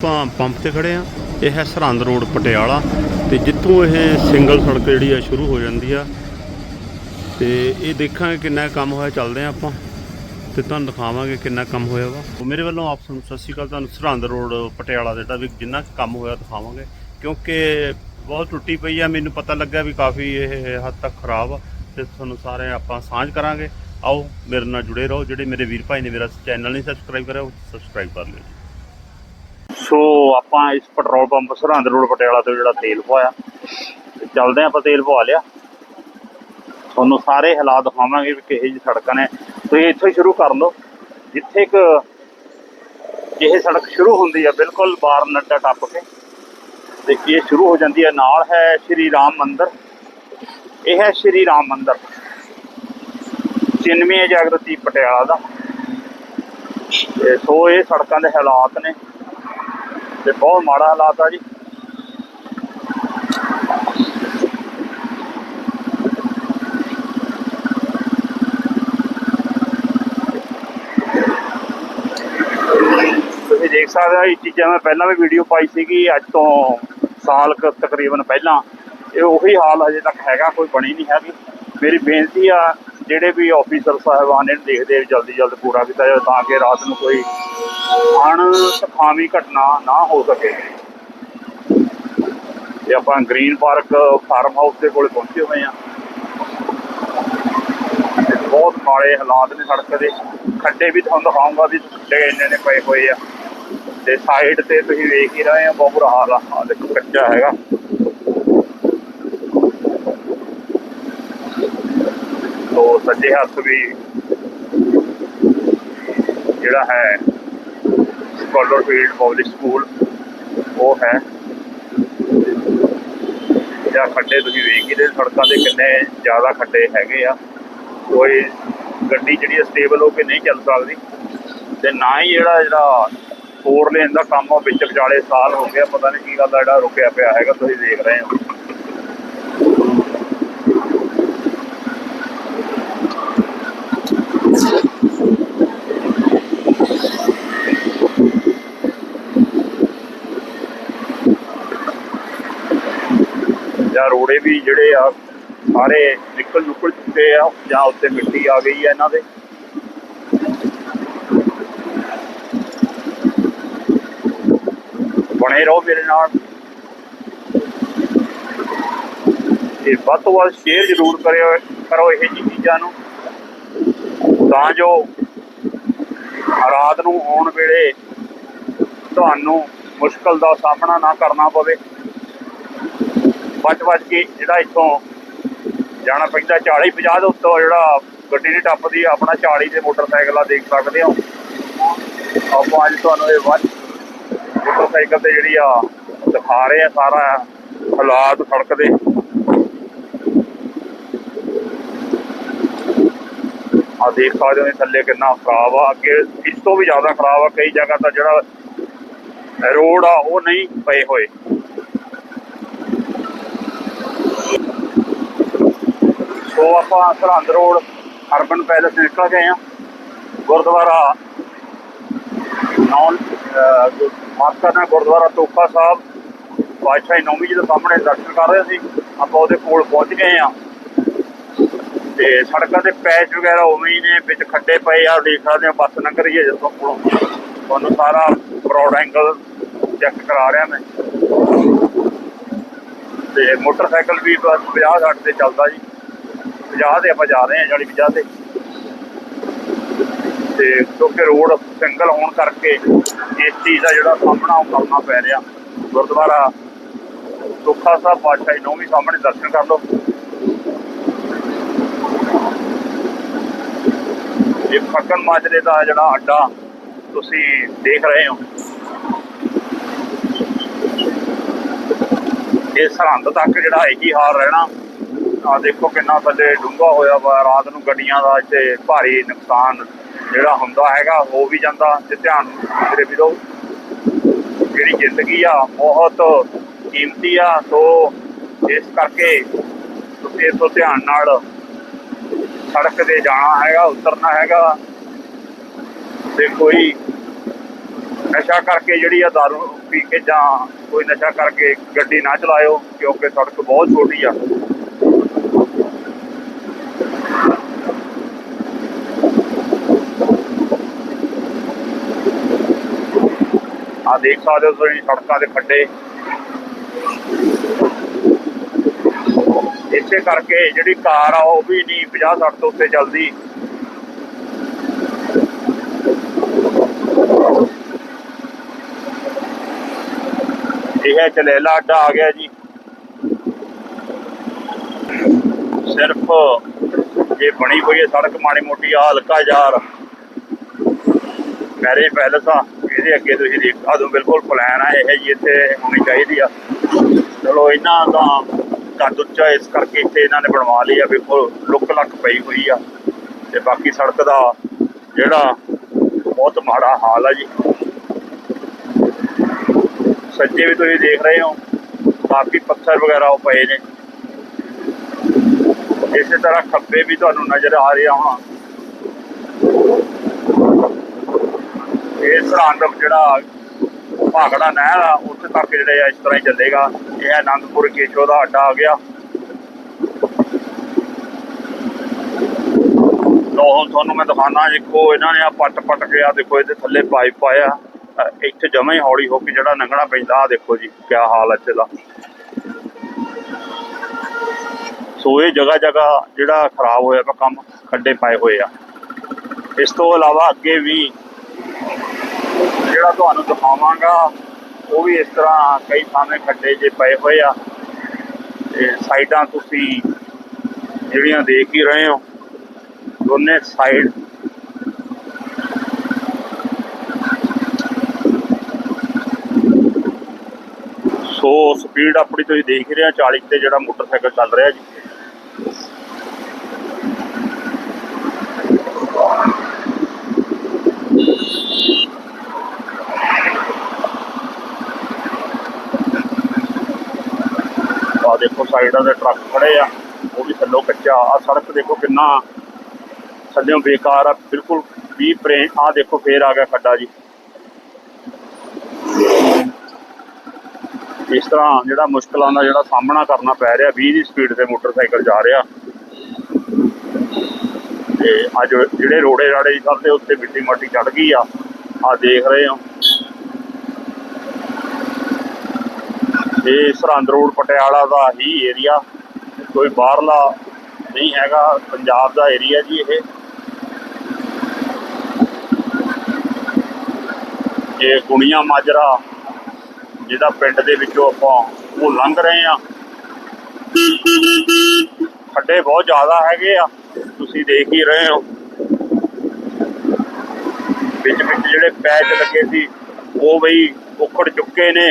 ਆਪਾਂ ਪੰਪ ਤੇ ਖੜੇ ਆ। ਇਹ ਹੈ ਸਰਹੰਦ ਰੋਡ ਪਟਿਆਲਾ ਤੇ ਜਿੱਥੋਂ ਇਹ ਸਿੰਗਲ ਸੜਕ ਜਿਹੜੀ ਆ ਸ਼ੁਰੂ ਹੋ ਜਾਂਦੀ ਆ। ਤੇ ਇਹ ਦੇਖਾਂਗੇ ਕਿੰਨਾ ਕੰਮ ਹੋਇਆ, ਚੱਲਦੇ ਆ ਆਪਾਂ ਤੇ ਤੁਹਾਨੂੰ ਦਿਖਾਵਾਂਗੇ ਕਿੰਨਾ ਕੰਮ ਹੋਇਆ ਵਾ। ਮੇਰੇ ਵੱਲੋਂ ਆਪ ਨੂੰ ਸਤਿ ਸ਼੍ਰੀ ਅਕਾਲ, ਤੁਹਾਨੂੰ ਸਰਹੰਦ ਰੋਡ ਪਟਿਆਲਾ ਜਿਹੜਾ ਵੀ ਜਿੰਨਾ ਕੁ ਕੰਮ ਹੋਇਆ ਦਿਖਾਵਾਂਗੇ। ਕਿਉਂਕਿ ਬਹੁਤ ਟੁੱਟੀ ਪਈ ਆ, ਮੈਨੂੰ ਪਤਾ ਲੱਗਾ ਵੀ ਕਾਫੀ ਇਹ ਹੱਦ ਤੱਕ ਖਰਾਬ ਆ ਤੇ ਤੁਹਾਨੂੰ ਸਾਰੇ ਆਪਾਂ ਸਾਂਝ ਕਰਾਂਗੇ। ਆਓ ਮੇਰੇ ਨਾਲ ਜੁੜੇ ਰਹੋ, ਜਿਹੜੇ ਮੇਰੇ ਵੀਰ ਭਾਈ ਨੇ ਮੇਰਾ ਚੈਨਲ ਨਹੀਂ ਸਬਸਕ੍ਰਾਈਬ ਕਰਿਆ, ਉਹ ਸਬਸਕ੍ਰਾਈਬ ਕਰ ਲਿਓ ਸੋ ਆਪਾਂ ਇਸ petrol pump Sirhind road Patiala ਤੋਂ ਜਿਹੜਾ ਤੇਲ ਪਵਾਇਆ ਤੇ ਚੱਲਦੇ ਆਪਾਂ ਤੇਲ ਪਵਾ ਲਿਆ। ਤੁਹਾਨੂੰ ਸਾਰੇ ਹਾਲਾਤ ਦਿਖਾਵਾਂਗੇ ਵੀ ਕਿਹੋ ਜਿਹੀ ਸੜਕਾਂ ਨੇ। ਤੁਸੀਂ ਇੱਥੋਂ ਹੀ ਸ਼ੁਰੂ ਕਰ ਲਓ। ਜਿੱਥੇ ਇੱਕ ਇਹ ਸੜਕ ਸ਼ੁਰੂ ਹੁੰਦੀ ਹੈ ਬਿਲਕੁਲ ਬਾਰ ਨੱਡਾ ਟੱਪ ਕੇ। ਤੇ ਇਹ ਸ਼ੁਰੂ ਹੋ ਜਾਂਦੀ ਹੈ ਨਾਲ ਹੈ ਸ਼੍ਰੀ ਰਾਮ ਮੰਦਿਰ। ਇਹ ਹੈ ਸ਼੍ਰੀ ਰਾਮ ਮੰਦਿਰ। ਚਿੰਨਵੀਂ ਜਾਗਰਤੀ ਪਟਿਆਲਾ ਦਾ। ਸੋ ਇਹ ਸੜਕਾਂ ਦੇ ਹਾਲਾਤ ਨੇ। ਤੇ ਬਹੁਤ ਮਾੜਾ ਹਾਲਾਤ ਆ ਜੀ। ਤੁਸੀਂ ਦੇਖ ਸਕਦੇ ਹੋ, ਇਹ ਚੀਜ਼ਾਂ ਮੈਂ ਪਹਿਲਾਂ ਵੀ ਵੀਡੀਓ ਪਾਈ ਸੀਗੀ, ਅੱਜ ਤੋਂ ਸਾਲ ਕੁ ਤਕਰੀਬਨ ਪਹਿਲਾਂ। ਇਹ ਉਹੀ ਹਾਲ ਹਜੇ ਤੱਕ ਹੈਗਾ, ਕੋਈ ਬਣੀ ਨਹੀਂ ਹੈਗੀ। ਮੇਰੀ ਬੇਨਤੀ ਆ, ਜਿਹੜੇ ਵੀ ਆਫੀਸਰ ਸਾਹਿਬਾਨ ਇਹਨੂੰ ਦੇਖਦੇ ਵੀ ਜਲਦੀ ਜਲਦ ਪੂਰਾ ਕੀਤਾ ਜਾਵੇ, ਤਾਂ ਕਿ ਰਾਤ ਨੂੰ ਕੋਈ ਅਣ ਘਟਨਾ ਨਾ ਹੋ ਸਕੇ। ਤੇ ਆਪਾਂ ਗ੍ਰੀਨ ਪਾਰਕ ਫਾਰਮ ਹਾਊਸ ਦੇ ਕੋਲ ਪਹੁੰਚੇ ਹੋਏ ਆ ਬਹੁਤ ਮਾੜੇ ਹਾਲਾਤ ਨੇ ਸੜਕ ਦੇ। ਖੱਡੇ ਵੀ ਤੁਹਾਨੂੰ ਦਿਖਾਉਂਗਾ ਵੀ ਖੱਡੇ ਇੰਨੇ ਨੇ ਪਏ ਹੋਏ ਆ। ਤੇ ਸਾਈਡ ਤੇ ਤੁਸੀਂ ਵੇਖ ਹੀ ਰਹੇ ਆ ਬਹੁਤ ਬੁਰਾ ਹਾਲ ਆ। ਆਹ ਦੇਖੋ, ਕੱਚਾ ਹੈਗਾ। ਤੋ ਸੱਜੇ ਹੱਥ ਵੀ ਜਿਹੜਾ ਹੈ ਸਕਾਲਰ ਫੀਲਡ ਪਬਲਿਕ ਸਕੂਲ ਉਹ ਹੈ। ਜਾਂ ਖੱਡੇ ਤੁਸੀਂ ਵੇਖ ਹੀ ਰਹੇ ਸੜਕਾਂ ਦੇ ਕਿੰਨੇ ਜ਼ਿਆਦਾ ਖੱਡੇ ਹੈਗੇ ਆ। ਕੋਈ ਗੱਡੀ ਜਿਹੜੀ ਸਟੇਬਲ ਹੋ ਕੇ ਨਹੀਂ ਚੱਲ ਸਕਦੀ। ਤੇ ਨਾ ਹੀ ਜਿਹੜਾ ਜਿਹੜਾ ਫੋਰ ਲੇਨ ਦਾ ਕੰਮ ਆ ਵਿੱਚ ਵਿਚਾਲੇ ਸਾਲ ਹੋ ਗਿਆ ਪਤਾ ਨਹੀਂ ਕੀ ਗੱਲ ਦਾ ਜਿਹੜਾ ਰੁਕਿਆ ਪਿਆ ਹੈਗਾ, ਤੁਸੀਂ ਦੇਖ ਰਹੇ ਹੋ ਜਾਂ ਰੋੜੇ ਵੀ ਜਿਹੜੇ ਆ, ਸਾਰੇ ਨਿਕਲ ਨੁਕਲ ਚੁੱਕੇ ਆ ਜਾਂ ਉੱਤੇ ਮਿੱਟੀ ਆ ਗਈ ਆ ਇਹਨਾਂ ਦੇ। ਬਣੇ ਰਹੋ ਮੇਰੇ ਨਾਲ। ਤੇ ਵੱਧ ਤੋਂ ਵੱਧ ਸ਼ੇਅਰ ਜ਼ਰੂਰ ਕਰਿਓ, ਕਰੋ ਇਹ ਜੀ ਚੀਜ਼ਾਂ ਨੂੰ। ਤਾਂ ਜੋ ਰਾਤ ਨੂੰ ਆਉਣ ਵੇਲੇ ਤੁਹਾਨੂੰ ਮੁਸ਼ਕਲ ਦਾ ਸਾਹਮਣਾ ਨਾ ਕਰਨਾ ਪਵੇ। ਬਚ ਬਚ ਕੇ ਜਿਹੜਾ ਇੱਥੋਂ ਜਾਣਾ ਪੈਂਦਾ 40 50 ਦੇ ਉੱਤੋਂ ਜਿਹੜਾ ਗੱਡੀ ਨਹੀਂ ਟੱਪਦੀ ਆਪਣਾ 40 ਦੇ ਮੋਟਰਸਾਈਕਲ ਦੇਖ ਸਕਦੇ ਹੋ। ਆਪਾਂ ਅੱਜ ਤੁਹਾਨੂੰ ਇਹ ਵੱਧ ਮੋਟਰਸਾਈਕਲ ਤੇ ਜਿਹੜੀ ਆ, ਦਿਖਾ ਰਹੇ ਆ ਸਾਰਾ ਹਾਲਾਤ ਸੜਕ ਦੇ। ਆ ਦੇਖ ਸਕਦੇ ਹੋ ਥੱਲੇ ਕਿੰਨਾ ਖਰਾਬ ਆ। ਅੱਗੇ ਇਸ ਤੋਂ ਵੀ ਜ਼ਿਆਦਾ ਖਰਾਬ ਆ, ਕਈ ਜਗ੍ਹਾ ਤਾਂ ਜਿਹੜਾ ਰੋਡ ਆ, ਉਹ ਨਹੀਂ ਪਏ ਹੋਏ। ਸੋ ਆਪਾਂ ਸਰਹੰਦ ਰੋਡ, ਅਰਬਨ ਪੈਲੇਸ ਨਿਕਲ ਗਏ ਆ ਗੁਰਦੁਆਰਾ ਨੌਨ ਮਾਤਾ ਦਾ ਗੁਰਦੁਆਰਾ ਤੋਖਾ ਸਾਹਿਬ ਪਾਤਸ਼ਾਹੀ ਨੌਵੀਂ ਜੀ ਦੇ ਸਾਹਮਣੇ ਦਰਸ਼ਨ ਕਰ ਰਹੇ ਸੀ। ਆਪਾਂ ਉਹਦੇ ਕੋਲ ਪਹੁੰਚ ਗਏ ਆ ਤੇ ਸੜਕਾਂ ਦੇ ਪੈਚ ਵਗੈਰਾ ਉਵੇਂ ਹੀ ਨੇ, ਵਿੱਚ ਖੱਡੇ ਪਏ ਆ, ਦੇਖ ਸਕਦੇ ਹੋ, ਬੱਸ ਲੰਘ ਰਹੀ ਹੈ ਜਦੋਂ ਕੋਲੋਂ। ਤੁਹਾਨੂੰ ਸਾਰਾ ਬਰੋਡ ਐਂਗਲ ਚੈੱਕ ਕਰਾ ਰਿਹਾ ਮੈਂ। ਤੇ ਮੋਟਰਸਾਈਕਲ ਵੀ ਬਸ 50 60 ਤੇ ਚੱਲਦਾ ਜੀ। 50 ਤੇ ਆਪਾਂ ਜਾ ਰਹੇ ਹਾਂ 40 50 ਤੇ। ਤੇ ਕਿਉਂਕਿ ਰੋਡ ਸਿੰਗਲ ਹੋਣ ਕਰਕੇ ਇਸ ਚੀਜ਼ ਦਾ ਜਿਹੜਾ ਸਾਹਮਣਾ ਉਹ ਕਰਨਾ ਪੈ ਰਿਹਾ। ਗੁਰਦੁਆਰਾ ਸੁੱਖਾ ਸਾਹਿਬ ਪਾਤਸ਼ਾਹੀ ਨੌਵੀਂ ਸਾਹਮਣੇ ਦਰਸ਼ਨ ਕਰ ਲਓ। ਇਹ ਫੱਕਣ ਮਾਜਰੇ ਦਾ ਜਿਹੜਾ ਅੱਡਾ ਤੁਸੀਂ ਦੇਖ ਰਹੇ ਹੋ। ਇਹ ਸਰਹੰਦ ਤੱਕ ਜਿਹੜਾ ਇਹੀ ਹਾਲ ਰਹਿਣਾ। ਆ ਦੇਖੋ ਕਿੰਨਾ ਥੱਲੇ ਡੂੰਘਾ ਹੋਇਆ ਵਾ, ਰਾਤ ਨੂੰ ਗੱਡੀਆਂ ਦਾ ਇੱਥੇ ਭਾਰੀ ਨੁਕਸਾਨ ਜਿਹੜਾ ਹੁੰਦਾ ਹੈਗਾ, ਹੋ ਵੀ ਜਾਂਦਾ। ਤੇ ਧਿਆਨ ਮੇਰੇ ਵੀਰੋ, ਜਿਹੜੀ ਜ਼ਿੰਦਗੀ ਆ, ਬਹੁਤ ਕੀਮਤੀ ਆ। ਸੋ ਇਸ ਕਰਕੇ ਤੁਸੀਂ ਇਸ ਧਿਆਨ ਨਾਲ ਸੜਕ ਤੇ ਜਾਣਾ ਹੈਗਾ, ਉਤਰਨਾ ਹੈਗਾ। ਤੇ ਕੋਈ ਨਸ਼ਾ ਕਰਕੇ ਜਿਹੜੀ ਆ ਦਾਰੂ ਪੀ ਕੇ ਜਾਂ ਕੋਈ ਨਸ਼ਾ ਕਰਕੇ ਗੱਡੀ ਨਾ ਚਲਾਇਓ, ਕਿਉਂਕਿ ਸੜਕ ਬਹੁਤ ਛੋਟੀ ਆ। ਆ ਦੇਖ ਸਕਦੇ ਹੋ ਤੁਸੀਂ ਸੜਕਾਂ ਦੇ ਖੱਡੇ। ਇਸੇ ਕਰਕੇ ਜਿਹੜੀ ਕਾਰ ਆ, ਉਹ ਵੀ ਨਹੀਂ 50 60 ਤੋਂ ਉੱਤੇ ਚੱਲਦੀ। ਇਹ ਹੈ ਚਲੇਲਾ ਅੱਡਾ ਆ ਗਿਆ ਜੀ। ਸਿਰਫ ਇਹ ਬਣੀ ਹੋਈ ਹੈ ਸੜਕ, ਮਾੜੀ ਮੋਟੀ ਆ ਹਲਕਾ ਯਾਰ। ਮੈਰੇ ਪੈਲਸ ਆ। ਇਹਦੇ ਅੱਗੇ ਤੁਸੀਂ ਦੇਖ ਸਕਦੇ ਬਿਲਕੁਲ ਪਲਾਨ ਆ, ਇਹ ਜੀ ਇੱਥੇ ਹੋਣੀ ਚਾਹੀਦੀ ਆ। ਚਲੋ, ਇਹਨਾਂ ਦਾ ਕੱਦ ਉੱਚਾ ਇਸ ਕਰਕੇ ਇੱਥੇ ਇਹਨਾਂ ਨੇ ਬਣਵਾ ਲਈ ਆ ਬਿਲਕੁਲ ਲੁੱਕ ਲੱਕ ਪਈ ਹੋਈ ਆ। ਤੇ ਬਾਕੀ ਸੜਕ ਦਾ ਜਿਹੜਾ ਬਹੁਤ ਮਾੜਾ ਹਾਲ ਆ ਜੀ। ਸੱਜੇ ਵੀ ਤੁਸੀਂ ਦੇਖ ਰਹੇ ਹੋ ਕਾਫੀ ਪੱਥਰ ਵਗੈਰਾ ਉਹ ਪਏ ਨੇ। ਇਸੇ ਤਰ੍ਹਾਂ ਖੱਬੇ ਵੀ ਤੁਹਾਨੂੰ ਨਜ਼ਰ ਆ ਰਿਹਾ ਹੋਣਾ ਇਹ ਸਰਹੰਦ ਜਿਹੜਾ ਭਾਗੜਾ ਨਹਿਰ ਆ, ਉੱਥੇ ਤੱਕ ਜਿਹੜੇ ਆ ਇਸ ਤਰ੍ਹਾਂ ਹੀ ਚੱਲੇਗਾ। ਇਹ ਆਨੰਦਪੁਰ ਕੇਸ਼ੋ ਦਾ ਅੱਡਾ ਆ ਗਿਆ। ਲੋ ਹੁਣ ਤੁਹਾਨੂੰ ਮੈਂ ਦਿਖਾਣਾ ਦੇਖੋ, ਇਹਨਾਂ ਨੇ ਆ ਪੱਟ ਪੱਟ ਕੇ ਆ ਦੇਖੋ, ਇਹਦੇ ਥੱਲੇ ਪਾਈਪ ਪਾਇਆ। ਇੱਥੇ ਜਮਾ ਹੀ ਹੌਲੀ ਹੋ ਕੇ ਜਿਹੜਾ ਲੰਘਣਾ ਪੈਂਦਾ ਆ ਦੇਖੋ ਜੀ ਕੀ ਹਾਲ ਹੈ ਇੱਥੇ ਦਾ। ਸੋ ਇਹ ਜਗ੍ਹਾ ਜਗ੍ਹਾ ਜਿਹੜਾ ਖਰਾਬ ਹੋਇਆ ਪਿਆ, ਕੰਮ ਖੱਡੇ ਪਾਏ ਹੋਏ ਆ। ਇਸ ਤੋਂ ਇਲਾਵਾ ਅੱਗੇ ਵੀ ਜਿਹੜਾ ਤੁਹਾਨੂੰ ਦਿਖਾਵਾਂਗਾ, ਉਹ ਵੀ ਇਸ ਤਰ੍ਹਾਂ ਕਈ ਥਾਵੇਂ ਖੱਡੇ ਜੇ ਪਏ ਹੋਏ ਆ। ਤੇ ਸਾਈਡਾਂ ਤੁਸੀਂ ਜਿਹੜੀਆਂ ਦੇਖ ਹੀ ਰਹੇ ਹੋ, ਦੋਨੇ ਸਾਈਡ ਸੋ ਸਪੀਡ ਆਪਣੀ ਤੁਸੀਂ ਦੇਖ ਹੀ ਰਹੇ ਹੋ 40 ਤੇ ਜਿਹੜਾ ਮੋਟਰਸਾਈਕਲ ਚੱਲ ਰਿਹਾ ਜੀ। ਆ ਦੇਖੋ ਸਾਈਡਾਂ ਦੇ ਟਰੱਕ ਖੜੇ ਆ, ਉਹ ਵੀ ਥੱਲੋਂ ਕੱਚਾ ਆ ਸੜਕ ਦੇਖੋ ਕਿੰਨਾ ਥੱਲਿਓਂ ਬੇਕਾਰ ਆ, ਬਿਲਕੁਲ ਵੀ ਪ੍ਰੇਮ ਆ ਦੇਖੋ ਫੇਰ ਆ ਗਿਆ ਖੱਡਾ ਜੀ। ਇਸ ਤਰ੍ਹਾਂ ਜਿਹੜਾ ਮੁਸ਼ਕਲਾਂ ਦਾ ਜਿਹੜਾ ਸਾਹਮਣਾ ਕਰਨਾ ਪੈ ਰਿਹਾ 20 ਦੀ ਸਪੀਡ ਤੇ ਮੋਟਰਸਾਈਕਲ ਜਾ ਰਿਹਾ। ਤੇ ਅੱਜ ਜਿਹੜੇ ਰੋੜੇ ਰਾੜੇ ਸਭ ਦੇ ਉੱਤੇ ਮਿੱਟੀ ਮਾਟੀ ਚੜ ਗਈ ਆ ਆ ਦੇਖ ਰਹੇ ਹੋ। ਇਹ ਸਰਹੰਦ ਰੋਡ ਪਟਿਆਲਾ ਦਾ ਹੀ ਏਰੀਆ ਕੋਈ ਬਾਹਰਲਾ ਨਹੀਂ ਹੈਗਾ, ਪੰਜਾਬ ਦਾ ਏਰੀਆ ਜੀ ਇਹ। ਇਹ ਗੁਣੀਆਂ ਮਾਜਰਾ, ਜਿਹਦਾ ਪਿੰਡ ਦੇ ਵਿੱਚੋਂ ਆਪਾਂ ਉਹ ਲੰਘ ਰਹੇ ਆ ਖੱਡੇ ਬਹੁਤ ਜ਼ਿਆਦਾ ਹੈਗੇ ਆ, ਤੁਸੀਂ ਦੇਖ ਹੀ ਰਹੇ ਹੋ। ਵਿੱਚ ਵਿੱਚ ਜਿਹੜੇ ਪੈਚ ਲੱਗੇ ਸੀ, ਉਹ ਬਈ ਉਖੜ ਚੁੱਕੇ ਨੇ।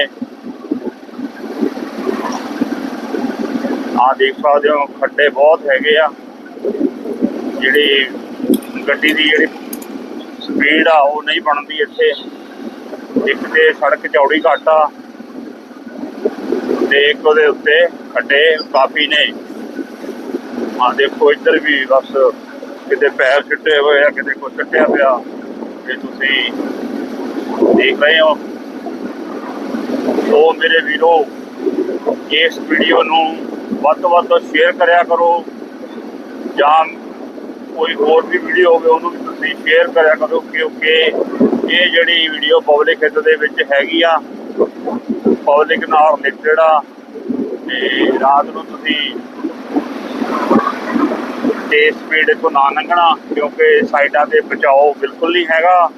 ਆ ਦੇਖ ਸਕਦੇ ਹੋ, ਖੱਡੇ ਬਹੁਤ ਹੈਗੇ ਆ। ਜਿਹੜੀ ਗੱਡੀ ਦੀ ਜਿਹੜੀ ਸਪੀਡ ਆ, ਉਹ ਨਹੀਂ ਬਣਦੀ ਇੱਥੇ। ਇੱਕ ਤੇ ਸੜਕ ਚੌੜੀ ਘੱਟ ਆ ਤੇ ਇੱਕ ਉਹਦੇ ਉੱਤੇ ਖੱਡੇ ਕਾਫੀ ਨੇ। ਆ ਦੇਖੋ, ਇੱਧਰ ਵੀ ਬਸ ਕਿਤੇ ਪੈਰ ਛਿੱਟੇ ਹੋਏ ਆ, ਕਿਤੇ ਕੁਛ ਛੱਟਿਆ ਪਿਆ। ਤੇ ਤੁਸੀਂ ਦੇਖ ਰਹੇ ਹੋ। ਸੋ ਮੇਰੇ ਵੀਰੋ, ਇਸ ਵੀਡੀਓ ਨੂੰ ਵੱਧ ਤੋਂ ਵੱਧ ਸ਼ੇਅਰ ਕਰਿਆ ਕਰੋ ਜਾਂ ਕੋਈ ਹੋਰ ਵੀ ਵੀਡੀਓ ਹੋਵੇ, ਉਹਨੂੰ ਵੀ ਤੁਸੀਂ ਸ਼ੇਅਰ ਕਰਿਆ ਕਰੋ ਕਿਉਂਕਿ ਇਹ ਜਿਹੜੀ ਵੀਡੀਓ ਪਬਲਿਕ ਹਿੱਤ ਦੇ ਵਿੱਚ ਹੈਗੀ ਆ ਪਬਲਿਕ ਨਾਲ ਰਿਲੇਟਡ ਆ, ਤੇ ਰਾਤ ਨੂੰ ਤੁਸੀਂ ਤੇ ਸਪੀਡ ਤੋਂ ਨਾ ਲੰਘਣਾ, ਕਿਉਂਕਿ ਸਾਈਡਾਂ ਤੇ ਬਚਾਓ ਬਿਲਕੁਲ ਨਹੀਂ ਹੈਗਾ।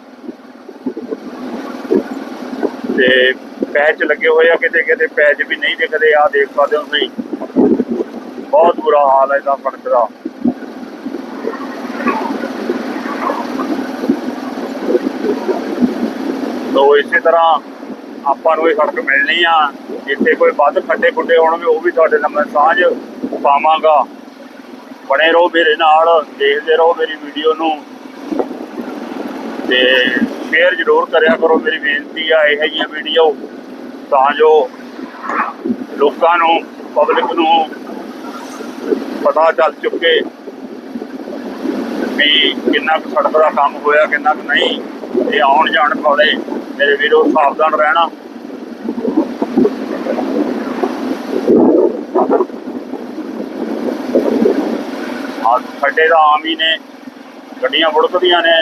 ਤੇ ਪੈਚ ਲੱਗੇ ਹੋਏ ਆ ਕਿਤੇ ਕਿਤੇ ਪੈਚ ਵੀ ਨਹੀਂ ਦਿਖਦੇ ਆ ਦੇਖ ਸਕਦੇ ਹੋ ਤੁਸੀਂ। ਬਹੁਤ ਬੁਰਾ ਹਾਲ ਹੈ ਇਹਦਾ ਸੜਕ ਦਾ। ਸੋ ਇਸੇ ਤਰ੍ਹਾਂ ਆਪਾਂ ਨੂੰ ਇਹ ਸੜਕ ਮਿਲਣੀ ਆ। ਜਿੱਥੇ ਕੋਈ ਵੱਧ ਖੱਡੇ ਖੁੱਡੇ ਹੋਣਗੇ, ਉਹ ਵੀ ਤੁਹਾਡੇ ਨਾਲ ਸਾਂਝ ਪਾਵਾਂਗਾ। ਬਣੇ ਰਹੋ ਮੇਰੇ ਨਾਲ, ਦੇਖਦੇ ਰਹੋ ਮੇਰੀ ਵੀਡੀਓ ਨੂੰ। ਤੇ ਸ਼ੇਅਰ ਜ਼ਰੂਰ ਕਰਿਆ ਕਰੋ, ਮੇਰੀ ਬੇਨਤੀ ਆ ਇਹ ਜਿਹੀਆਂ ਵੀਡੀਓ ਤਾਂ ਜੋ ਲੋਕਾਂ ਨੂੰ ਪਬਲਿਕ ਨੂੰ ਪਤਾ ਚੱਲ ਚੁੱਕੇ ਵੀ ਕਿੰਨਾ ਕੁ ਸੜਕ ਦਾ ਕੰਮ ਹੋਇਆ, ਕਿੰਨਾ ਕੁ ਨਹੀਂ। ਇਹ ਆਉਣ ਜਾਣ ਵਾਲੇ ਮੇਰੇ ਵੀਰੋ ਸਾਵਧਾਨ ਰਹਿਣਾ। ਆ ਖੱਡੇ ਦਾ ਆਮ ਹੀ ਨੇ, ਗੱਡੀਆਂ ਫੁੜਕਦੀਆਂ ਨੇ।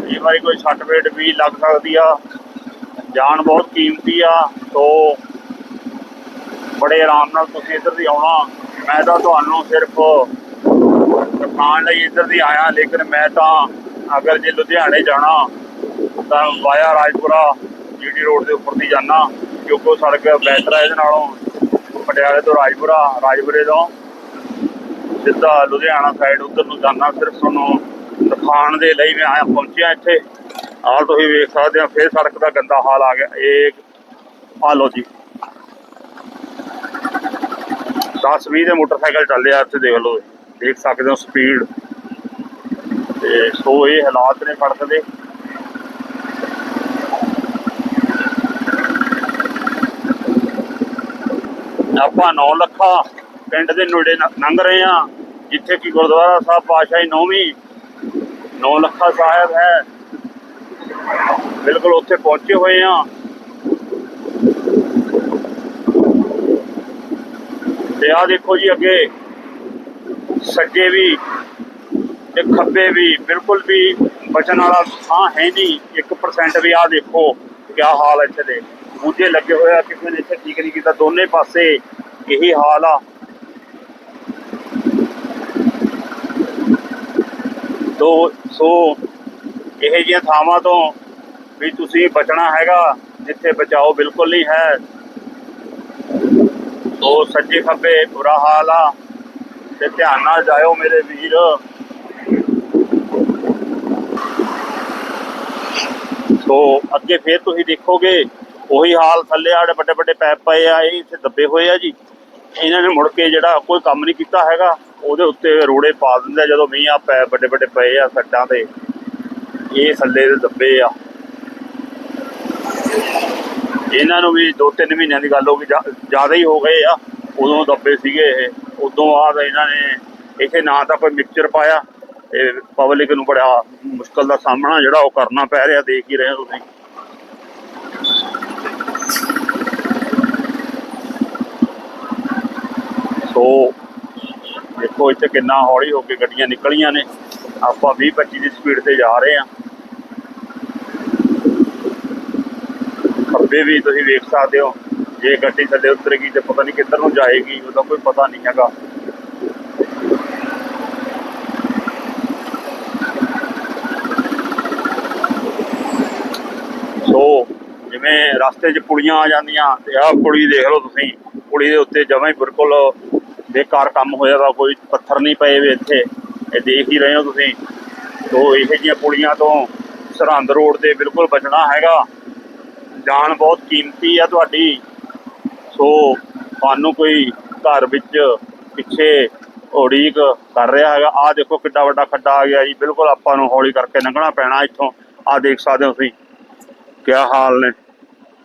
ਕਈ ਵਾਰੀ ਕੋਈ ਸੱਟ ਫੇਟ ਵੀ ਲੱਗ ਸਕਦੀ ਆ। ਜਾਨ ਬਹੁਤ ਕੀਮਤੀ ਆ ਸੋ ਬੜੇ ਆਰਾਮ ਨਾਲ ਤੁਸੀਂ ਇੱਧਰ ਦੀ ਆਉਣਾ। ਮੈਂ ਤਾਂ ਤੁਹਾਨੂੰ ਸਿਰਫ ਦਿਖਾਉਣ ਲਈ ਇੱਧਰ ਦੀ ਆਇਆ, ਲੇਕਿਨ ਮੈਂ ਤਾਂ ਅਗਰ ਜੇ ਲੁਧਿਆਣੇ ਜਾਣਾ, ਤਾਂ ਵਾਇਆ ਰਾਜਪੁਰਾ, ਜੀਟੀ ਰੋਡ ਦੇ ਉੱਪਰ ਦੀ ਜਾਣਾ ਕਿਉਂਕਿ ਉਹ ਸੜਕ ਬਿਹਤਰ ਹੈ ਇਹਦੇ ਨਾਲੋਂ ਪਟਿਆਲੇ ਤੋਂ ਰਾਜਪੁਰਾ, ਰਾਜਪੁਰੇ ਤੋਂ ਸਿੱਧਾ ਲੁਧਿਆਣਾ ਸਾਈਡ ਉੱਧਰ ਨੂੰ ਜਾਣਾ ਸਿਰਫ ਤੁਹਾਨੂੰ ਦਿਖਾਉਣ ਦੇ ਲਈ ਮੈਂ ਆਇਆ, ਪਹੁੰਚਿਆ ਇੱਥੇ। ਆਹ ਤੁਸੀਂ ਵੇਖ ਸਕਦੇ ਹੋ, ਫੇਰ ਸੜਕ ਦਾ ਗੰਦਾ ਹਾਲ ਆ ਗਿਆ। ਇਹ ਆ ਜੀ। 10 20 ਦੇ ਮੋਟਰਸਾਈਕਲ ਚੱਲੇ ਆ, ਇੱਥੇ ਦੇਖ ਲਓ, ਦੇਖ ਸਕਦੇ ਹੋ ਸਪੀਡ ਤੇ ਸੋ ਇਹ ਹਾਲਾਤ ਨੇ ਸੜਕ ਦੇ। ਆਪਾਂ ਨੌ ਲੱਖਾ ਪਿੰਡ ਦੇ ਨੇੜੇ ਲੰਘ ਰਹੇ ਆ ਜਿੱਥੇ ਕਿ ਗੁਰਦੁਆਰਾ ਸਾਹਿਬ ਪਾਸ਼ਾਹੀ ਨੌਵੀਂ, ਨੌ ਲੱਖਾ ਸਾਹਿਬ ਹੈ। ਬਿਲਕੁਲ ਉੱਥੇ ਪਹੁੰਚੇ ਹੋਏ ਆ ਤੇ ਆ ਦੇਖੋ ਜੀ ਅੱਗੇ ਸੱਜੇ ਵੀ ਤੇ ਖੱਬੇ ਵੀ ਬਿਲਕੁਲ ਵੀ ਬਚਣ ਵਾਲਾ ਥਾਂ ਹੈ ਨਹੀਂ 1% ਵੀ ਆ ਦੇਖੋ ਕੀ ਹਾਲ ਇੱਥੇ ਦੇ। ਬੂਝੇ ਲੱਗੇ ਹੋਏ ਆ, ਕਿਸੇ ਨੇ ਇੱਥੇ ਠੀਕ ਨਹੀਂ ਕੀਤਾ, ਦੋਨੇ ਪਾਸੇ ਇਹੀ ਹਾਲ ਆ। ਦੋ, ਸੋ ਇਹ ਜਿਹੀਆਂ ਥਾਵਾਂ ਤੋਂ ਵੀ ਤੁਸੀਂ ਬਚਣਾ ਹੈਗਾ, ਜਿੱਥੇ ਬਚਾਓ ਬਿਲਕੁਲ ਨਹੀਂ ਹੈ। ਤੋ ਸੱਜੇ ਖੱਬੇ, ਬੁਰਾ ਹਾਲ ਆ। ਤੇ ਧਿਆਨ ਨਾਲ ਜਾਇਓ ਮੇਰੇ ਵੀਰ। ਸੋ ਅੱਗੇ ਫੇਰ ਤੁਸੀਂ ਦੇਖੋਗੇ, ਉਹੀ ਹਾਲ ਥੱਲੇ ਆੜੇ ਵੱਡੇ ਵੱਡੇ ਪੈਪ ਪਏ ਆ, ਇਹ ਇੱਥੇ ਦੱਬੇ ਹੋਏ ਆ ਜੀ। ਇਹਨਾਂ ਨੇ ਮੁੜ ਕੇ ਜਿਹੜਾ ਕੋਈ ਕੰਮ ਨਹੀਂ ਕੀਤਾ ਹੈਗਾ, ਉਹਦੇ ਉੱਤੇ ਰੋੜੇ ਪਾ ਦਿੰਦੇ ਜਦੋਂ ਮੀਂਹ ਆ, ਪੈਪ ਵੱਡੇ ਵੱਡੇ ਪਏ ਆ ਸੱਟਾਂ ਤੇ। ਇਹ ਥੱਲੇ ਦੇ ਦੱਬੇ ਆ। ਇਹਨਾਂ ਨੂੰ ਵੀ 2-3 ਮਹੀਨਿਆਂ ਦੀ ਗੱਲ ਹੋ ਗਈ ਜ਼ਿਆਦਾ ਹੀ ਹੋ ਗਏ ਆ। ਉਦੋਂ ਦੱਬੇ ਸੀਗੇ ਇਹ। ਉਦੋਂ ਬਾਅਦ ਇਹਨਾਂ ਨੇ ਇੱਥੇ ਨਾ ਤਾਂ ਕੋਈ ਮਿਕਸਚਰ ਪਾਇਆ ਇਹ ਪਬਲਿਕ ਨੂੰ ਬੜਾ ਮੁਸ਼ਕਲ ਦਾ ਸਾਹਮਣਾ ਜਿਹੜਾ ਉਹ ਕਰਨਾ ਪੈ ਰਿਹਾ, ਦੇਖ ਹੀ ਰਹੇ ਹੋ ਤੁਸੀਂ। ਸੋ, ਦੇਖੋ ਇੱਥੇ ਕਿੰਨਾ ਹੌਲੀ ਹੋ ਕੇ ਗੱਡੀਆਂ ਨਿਕਲੀਆਂ ਨੇ। ਆਪਾਂ 20 25 ਦੀ ਸਪੀਡ ਤੇ ਜਾ ਰਹੇ ਆ ਖੱਬੇ ਵੀ ਤੁਸੀਂ ਵੇਖ ਸਕਦੇ ਹੋ, ਜੇ ਗੱਡੀ ਥੱਲੇ ਉਤਰੇਗੀ ਤੇ ਪਤਾ ਨਹੀਂ ਕਿੱਧਰ ਨੂੰ ਜਾਏਗੀ, ਉਹਦਾ ਕੋਈ ਪਤਾ ਨਹੀਂ ਹੈਗਾ। ਸੋ, ਜਿਵੇਂ ਰਸਤੇ 'ਚ ਪੁੜੀਆਂ ਆ ਜਾਂਦੀਆਂ, ਤੇ ਆਹ ਪੁੜੀ ਦੇਖ ਲਓ ਤੁਸੀਂ ਪੁੜੀ ਦੇ ਉੱਤੇ ਜਮਾਂ ਹੀ ਬਿਲਕੁਲ ਬੇਕਾਰ ਕੰਮ ਹੋਇਆ ਵਾ, ਕੋਈ ਪੱਥਰ ਨਹੀਂ ਪਏ ਵੇ ਇੱਥੇ। ਇਹ ਦੇਖ ਹੀ ਰਹੇ ਹੋ ਤੁਸੀਂ। ਸੋ ਇਹੋ ਜਿਹੀਆਂ ਪੁੜੀਆਂ ਤੋਂ ਸਰਹੰਦ ਰੋਡ ਤੇ ਬਿਲਕੁਲ ਬਚਣਾ ਹੈਗਾ। ਜਾਨ ਬਹੁਤ ਕੀਮਤੀ ਆ ਤੁਹਾਡੀ। ਸੋ ਤੁਹਾਨੂੰ ਕੋਈ ਘਰ ਵਿੱਚ ਪਿੱਛੇ ਉਡੀਕ ਕਰ ਰਿਹਾ ਹੈਗਾ। ਆਹ ਦੇਖੋ ਕਿੱਡਾ ਵੱਡਾ ਖੱਡਾ ਆ ਗਿਆ ਜੀ। ਬਿਲਕੁਲ ਆਪਾਂ ਨੂੰ ਹੌਲੀ ਕਰਕੇ ਲੰਘਣਾ ਪੈਣਾ ਇੱਥੋਂ। ਆਹ ਦੇਖ ਸਕਦੇ ਹੋ ਤੁਸੀਂ। ਕਿਆ ਹਾਲ ਨੇ।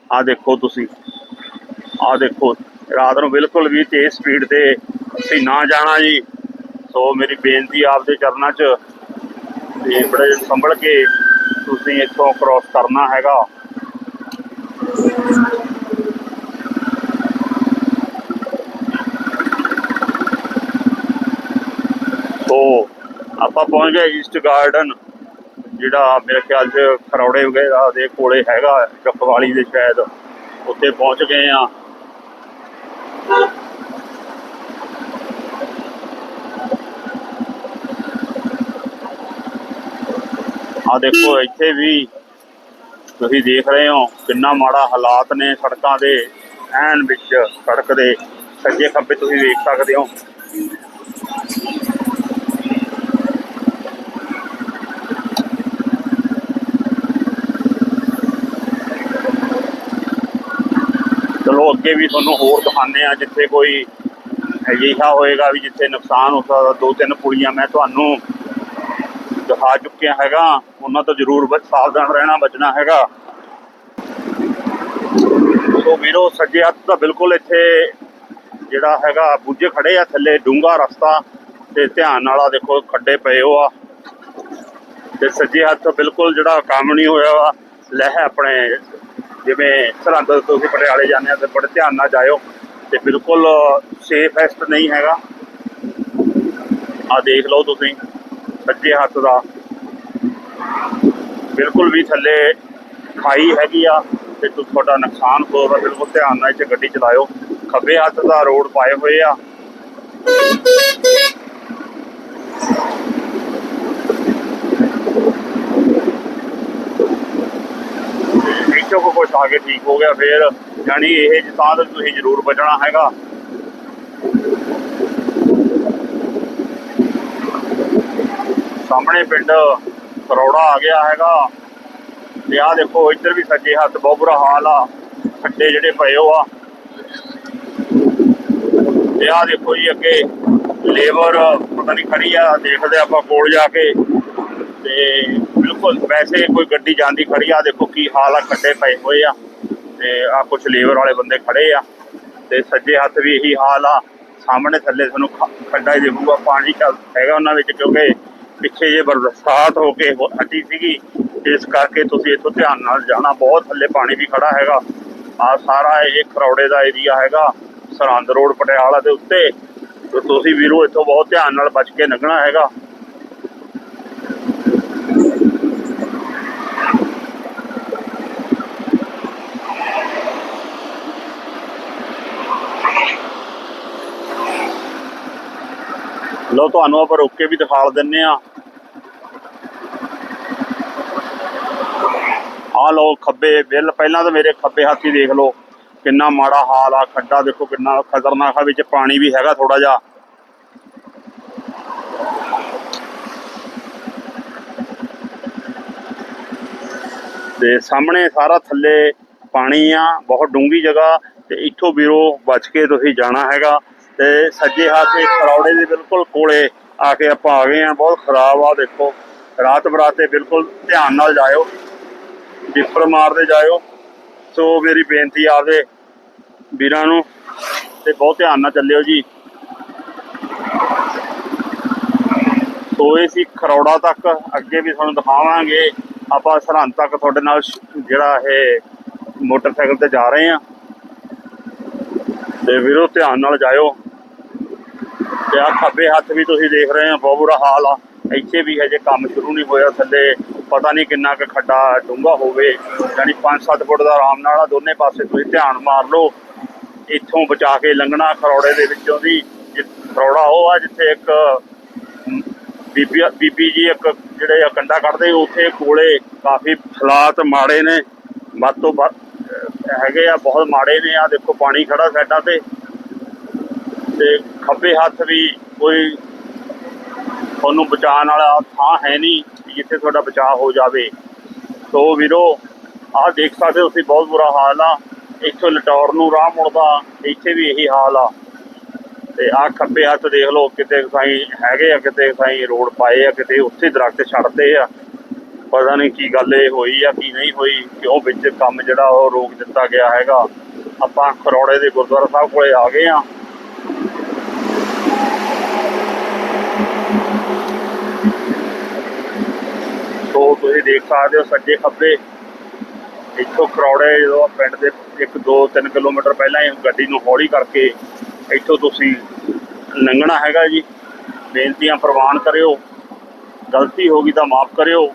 ਆਹ ਦੇਖੋ ਤੁਸੀਂ। ਆਹ ਦੇਖੋ। ਰਾਤ ਨੂੰ ਬਿਲਕੁਲ ਵੀ ਤੇਜ਼ ਸਪੀਡ ਤੇ ਅਸੀਂ ਨਾ ਜਾਣਾ ਜੀ। ਸੋ ਮੇਰੀ ਬੇਨਤੀ ਆਪਦੇ ਚਰਨਾਂ 'ਚ। ਤੇ ਬੜੇ ਸੰਭਲ ਕੇ ਤੁਸੀਂ ਇੱਥੋਂ ਕ੍ਰਾਸ ਕਰਨਾ ਹੈਗਾ। ਸੋ ਆਪਾਂ ਪਹੁੰਚ ਗਏ ਈਸਟ ਗਾਰਡਨ ਜਿਹੜਾ ਮੇਰੇ ਖਿਆਲ 'ਚ ਖਰੌੜੇ ਵਗੈਰਾ ਦੇ ਕੋਲੇ ਹੈਗਾ ਜਖਵਾਲੀ ਦੇ ਸ਼ਾਇਦ। ਉੱਥੇ ਪਹੁੰਚ ਗਏ ਆ ਆ ਦੇਖੋ, ਇੱਥੇ ਵੀ ਤੁਸੀਂ ਦੇਖ ਰਹੇ ਹੋ ਕਿੰਨਾ ਮਾੜਾ ਹਾਲਾਤ ਨੇ ਸੜਕਾਂ ਦੇ, ਐਨ ਵਿੱਚ ਸੜਕ ਦੇ। ਸੱਜੇ ਖੱਬੇ ਤੁਸੀਂ ਵੇਖ ਸਕਦੇ ਹੋ। ਚਲੋ ਅੱਗੇ ਵੀ ਤੁਹਾਨੂੰ ਹੋਰ ਦਿਖਾਉਂਦੇ ਆ ਜਿੱਥੇ ਕੋਈ ਅਜਿਹਾ ਹੋਏਗਾ ਵੀ ਜਿੱਥੇ ਨੁਕਸਾਨ ਹੋ ਸਕਦਾ। ਦੋ ਤਿੰਨ ਪੁਲੀਆਂ, ਮੈਂ ਤੁਹਾਨੂੰ ਦਿਖਾ ਚੁੱਕਿਆ ਹੈਗਾ, ਉਹਨਾਂ ਤੋਂ ਜ਼ਰੂਰ ਸਾਵਧਾਨ ਰਹਿਣਾ ਬਚਣਾ ਹੈਗਾ। ਸੋ ਵੀਰੋ, ਸੱਜੇ ਹੱਥ ਦਾ ਬਿਲਕੁਲ ਇੱਥੇ ਜਿਹੜਾ ਹੈਗਾ, ਬੁੱਝੇ ਖੜੇ ਆ ਥੱਲੇ ਡੂੰਗਾ ਰਸਤਾ ਤੇ ਧਿਆਨ ਨਾਲ ਆ ਦੇਖੋ, ਖੱਡੇ ਪਏ ਹੋ ਆ। ਤੇ ਸੱਜੇ ਹੱਥ ਬਿਲਕੁਲ ਜਿਹੜਾ ਕੰਮ ਨਹੀਂ ਹੋਇਆ ਵਾ ਲਹਿ ਆਪਣੇ ਜਿਵੇਂ ਸਰਹੰਦ ਤੋਂ ਤੁਸੀਂ ਪਟਿਆਲੇ ਜਾਂਦੇ ਆ, ਤੇ ਬੜੇ ਧਿਆਨ ਨਾਲ ਜਾਇਓ, ਤੇ ਬਿਲਕੁਲ ਸੇਫ ਐਸਟ ਨਹੀਂ ਹੈਗਾ। ਆ ਦੇਖ ਲਓ ਤੁਸੀਂ। ਸੱਜੇ ਹੱਥ ਦਾ। ਬਿਲਕੁਲ ਵੀ ਥੱਲੇ ਖਾਈ ਹੈਗੀ ਆ ਤੇ ਤੁਹਾਡਾ ਨੁਕਸਾਨ ਹੋਵੇਗਾ ਬਿਲਕੁਲ ਧਿਆਨ ਨਾਲ ਇਹ ਗੱਡੀ ਚਲਾਇਓ। ਖੱਬੇ ਹੱਥ ਦਾ ਰੋਡ ਪਾਏ ਹੋਏ ਆ। ਵਿੱਚੋਂ ਕੋ ਕੁਛ ਆ ਕੇ ਠੀਕ ਹੋ ਗਿਆ, ਫੇਰ ਯਾਨੀ ਇਹ ਜਿੱਦਾਂ ਤੁਸੀਂ ਜ਼ਰੂਰ ਬਚਣਾ ਹੈਗਾ। ਸਾਹਮਣੇ ਪਿੰਡ ਕਰੌੜਾ ਆ ਗਿਆ ਹੈਗਾ। ਤੇ ਆਹ ਦੇਖੋ, ਇੱਧਰ ਵੀ ਸੱਜੇ ਹੱਥ ਬਹੁਤ ਬੁਰਾ ਹਾਲ ਆ। ਖੱਡੇ ਜਿਹੜੇ ਪਏ ਹੋ ਆ। ਤੇ ਆਹ ਦੇਖੋ ਜੀ, ਅੱਗੇ ਲੇਬਰ ਪਤਾ ਨਹੀਂ ਖੜੀ ਆ, ਦੇਖਦੇ ਆਪਾਂ ਕੋਲ ਜਾ ਕੇ। ਤੇ ਬਿਲਕੁਲ ਵੈਸੇ ਕੋਈ ਗੱਡੀ ਜਾਂਦੀ ਖੜੀ ਆ ਦੇਖੋ ਕੀ ਹਾਲ ਆ, ਖੱਡੇ ਪਏ ਹੋਏ ਆ। ਤੇ ਆ ਕੁਝ ਲੇਬਰ ਵਾਲੇ ਬੰਦੇ ਖੜੇ ਆ। ਤੇ ਸੱਜੇ ਹੱਥ ਵੀ ਇਹੀ ਹਾਲ ਆ। ਸਾਹਮਣੇ ਥੱਲੇ ਤੁਹਾਨੂੰ ਖੱਡਾ ਹੀ ਦੇਖੂਗਾ, ਪਾਣੀ ਚੱਲ ਹੈਗਾ ਉਹਨਾਂ ਵਿੱਚ ਕਿਉਂਕਿ ਪਿੱਛੇ ਜੇ ਬਰਸਾਤ ਹੋ ਕੇ ਹਟੀ ਸੀਗੀ, ਇਸ ਕਰਕੇ ਤੁਸੀਂ ਇੱਥੋਂ ਧਿਆਨ ਨਾਲ ਜਾਣਾ। ਬਹੁਤ ਥੱਲੇ ਪਾਣੀ ਵੀ ਖੜਾ ਹੈਗਾ। ਆ ਸਾਰਾ ਇਹ ਖਰੌੜੇ ਦਾ ਏਰੀਆ ਹੈਗਾ, ਸਰਹੰਦ ਰੋਡ ਪਟਿਆਲਾ ਦੇ ਉੱਤੇ। ਤੁਸੀਂ ਵੀਰੋ ਇੱਥੋਂ ਬਹੁਤ ਧਿਆਨ ਨਾਲ ਬਚ ਕੇ ਲੰਘਣਾ ਹੈਗਾ। ਲੋ ਤੁਹਾਨੂੰ ਆਪਾਂ ਰੁੱਕ ਕੇ ਵੀ ਦਿਖਾ ਦਿੰਨੇ ਆ। ਆ ਲੋ ਖੱਬੇ, ਬਿੱਲ, ਪਹਿਲਾਂ ਤਾਂ ਮੇਰੇ ਖੱਬੇ ਹੱਥ ਹੀ ਦੇਖ ਲੋ ਕਿੰਨਾ ਮਾੜਾ ਹਾਲ ਆ, ਖੱਡਾ ਦੇਖੋ ਕਿੰਨਾ ਖਤਰਨਾਕ ਆ, ਵਿੱਚ ਪਾਣੀ ਵੀ ਹੈਗਾ ਥੋੜਾ ਜਿਹਾ। ਤੇ ਸਾਹਮਣੇ ਸਾਰਾ ਥੱਲੇ ਪਾਣੀ ਆ, ਬਹੁਤ ਡੂੰਗੀ ਜਗ੍ਹਾ, ਤੇ ਇੱਥੋਂ ਵੀਰੋ ਬਚ ਕੇ ਤੁਸੀਂ ਜਾਣਾ ਹੈਗਾ। ਤੇ ਸੱਜੇ ਹੱਥ ਇਹ ਖਰੌੜੇ ਦੇ ਬਿਲਕੁਲ ਕੋਲੇ ਆ ਕੇ ਆਪਾਂ ਆ ਗਏ ਆ ਬਹੁਤ ਖਰਾਬ ਆ, ਦੇਖੋ। ਰਾਤ ਬਰਾਤੇ ਬਿਲਕੁਲ ਧਿਆਨ ਨਾਲ ਜਾਇਓ। ਡਿੱਪਰ ਮਾਰਦੇ ਜਾਇਓ। ਸੋ ਮੇਰੀ ਬੇਨਤੀ ਆਪਦੇ ਵੀਰਾਂ ਨੂੰ ਤੇ ਬਹੁਤ ਧਿਆਨ ਨਾਲ ਚੱਲਿਓ ਜੀ। ਸੋ ਇਹ ਸੀ ਖਰੌੜਾ ਤੱਕ। ਅੱਗੇ ਵੀ ਤੁਹਾਨੂੰ ਦਿਖਾਵਾਂਗੇ। ਆਪਾਂ ਸਰਹੰਦ ਤੱਕ ਤੁਹਾਡੇ ਨਾਲ ਜਿਹੜਾ ਇਹ ਮੋਟਰਸਾਈਕਲ ਤੇ ਜਾ ਰਹੇ ਆ ਤੇ ਵੀਰੋ, ਧਿਆਨ ਨਾਲ ਜਾਇਓ। ਤੇ ਆ ਖੱਬੇ ਹੱਥ ਵੀ ਤੁਸੀਂ ਦੇਖ ਰਹੇ ਹੋ, ਬਹੁਤ ਬੁਰਾ ਹਾਲ ਆ। ਇੱਥੇ ਵੀ ਹਜੇ ਕੰਮ ਸ਼ੁਰੂ ਨਹੀਂ ਹੋਇਆ, ਥੱਲੇ ਪਤਾ ਨਹੀਂ ਕਿੰਨਾ ਕੁ ਖੱਡਾ ਡੂੰਘਾ ਹੋਵੇ। ਯਾਨੀ 5-7 ਫੁੱਟ ਦਾ ਆਰਾਮ ਨਾਲ ਆ, ਦੋਨੇ ਪਾਸੇ ਤੁਸੀਂ ਧਿਆਨ ਮਾਰ ਲਓ। ਇੱਥੋਂ ਬਚਾ ਕੇ ਲੰਘਣਾ ਖਰੌੜੇ ਦੇ ਵਿੱਚੋਂ ਦੀ, ਜਿ- ਖਰੌੜਾ ਉਹ ਆ ਜਿੱਥੇ ਇੱਕ ਬੀਬੀ ਬੀਬੀ ਜੀ ਇੱਕ ਜਿਹੜੇ ਆ ਕੰਡਾ ਕੱਢਦੇ, ਉੱਥੇ ਕੋਲੇ ਕਾਫੀ ਹਾਲਾਤ ਮਾੜੇ ਨੇ। ਵੱਧ ਤੋਂ ਵੱਧ ਹੈਗੇ ਆ, ਬਹੁਤ ਮਾੜੇ ਨੇ। ਆ ਦੇਖੋ, ਪਾਣੀ ਖੜਾ ਸਾਈਡਾਂ ਤੇ। ਤੇ ਖੱਬੇ ਹੱਥ ਵੀ ਕੋਈ ਤੁਹਾਨੂੰ ਬਚਾਉਣ ਵਾਲਾ ਥਾਂ ਹੈ ਨਹੀਂ ਜਿੱਥੇ ਤੁਹਾਡਾ ਬਚਾਅ ਹੋ ਜਾਵੇ। ਸੋ ਵੀਰੋ, ਆਹ ਦੇਖ ਸਕਦੇ ਹੋ ਤੁਸੀਂ, ਬਹੁਤ ਬੁਰਾ ਹਾਲ ਆ। ਇੱਥੋਂ ਲਟੌਰ ਨੂੰ ਰਾਹ ਮੁੜਦਾ, ਇੱਥੇ ਵੀ ਇਹੀ ਹਾਲ ਆ। ਤੇ ਆਹ ਖੱਬੇ ਹੱਥ ਦੇਖ ਲਓ, ਕਿਤੇ ਸਾਈ ਹੈਗੇ ਆ, ਕਿਤੇ ਸਾਈ ਰੋਡ ਪਾਏ ਆ, ਕਿਤੇ ਉੱਥੇ ਦਰਖਤ ਛੱਡਦੇ ਆ। ਪਤਾ ਨਹੀਂ ਕੀ ਗੱਲ ਇਹ ਹੋਈ ਆ, ਕੀ ਨਹੀਂ ਹੋਈ, ਕਿਉਂ ਵਿੱਚ ਕੰਮ ਜਿਹੜਾ ਉਹ ਰੋਕ ਦਿੱਤਾ ਗਿਆ ਹੈਗਾ। ਆਪਾਂ ਖਰੋੜੇ ਦੇ ਗੁਰਦੁਆਰਾ ਸਾਹਿਬ ਕੋਲੇ ਆ ਗਏ ਆ। ਸੋ ਤੁਸੀਂ ਦੇਖ ਸਕਦੇ ਹੋ ਸੱਜੇ ਖੱਬੇ ਇੱਥੋਂ ਖਰੌੜੇ ਜਦੋਂ ਪਿੰਡ ਦੇ 1 2 3 ਕਿਲੋਮੀਟਰ ਪਹਿਲਾਂ ਹੀ ਗੱਡੀ ਨੂੰ ਹੌਲੀ ਕਰਕੇ ਇੱਥੋਂ ਤੁਸੀਂ ਲੰਘਣਾ ਹੈਗਾ ਜੀ ਬੇਨਤੀਆਂ ਪ੍ਰਵਾਨ ਕਰਿਓ ਗਲਤੀ ਹੋ ਗਈ ਤਾਂ ਮਾਫ ਕਰਿਓ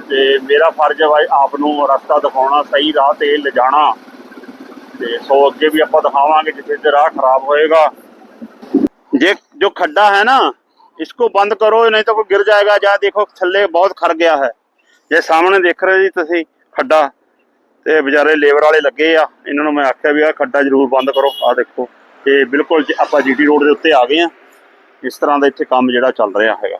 ਤੇ ਮੇਰਾ ਫਰਜ਼ ਹੈ ਆਪ ਨੂੰ ਰਸਤਾ ਦਿਖਾਉਣਾ ਸਹੀ ਰਾਹ ਤੇ ਲਿਜਾਣਾ ਤੇ ਸੋ ਅੱਗੇ ਵੀ ਆਪਾਂ ਦਿਖਾਵਾਂਗੇ ਜਿੱਥੇ ਜਿੱਥੇ ਰਾਹ ਖਰਾਬ ਹੋਏਗਾ ये जो खड्डा है ना इसको बंद करो नहीं तो कोई गिर जाएगा जा देखो थल्ले बहुत खर गया है ਜੇ ਸਾਹਮਣੇ ਦੇਖ ਰਹੇ ਜੀ ਤੁਸੀਂ ਖੱਡਾ ਤੇ ਵਿਚਾਰੇ ਲੇਬਰ ਵਾਲੇ ਲੱਗੇ ਆ, ਇਹਨਾਂ ਨੂੰ ਮੈਂ ਆਖਿਆ ਵੀ ਆ ਖੱਡਾ ਜ਼ਰੂਰ ਬੰਦ ਕਰੋ ਆ ਦੇਖੋ। ਤੇ ਬਿਲਕੁਲ ਜ- ਆਪਾਂ ਜੀਟੀ ਰੋਡ ਦੇ ਉੱਤੇ ਆ ਗਏ ਆ, ਇਸ ਤਰ੍ਹਾਂ ਦਾ ਇੱਥੇ ਕੰਮ ਜਿਹੜਾ ਚੱਲ ਰਿਹਾ ਹੈਗਾ।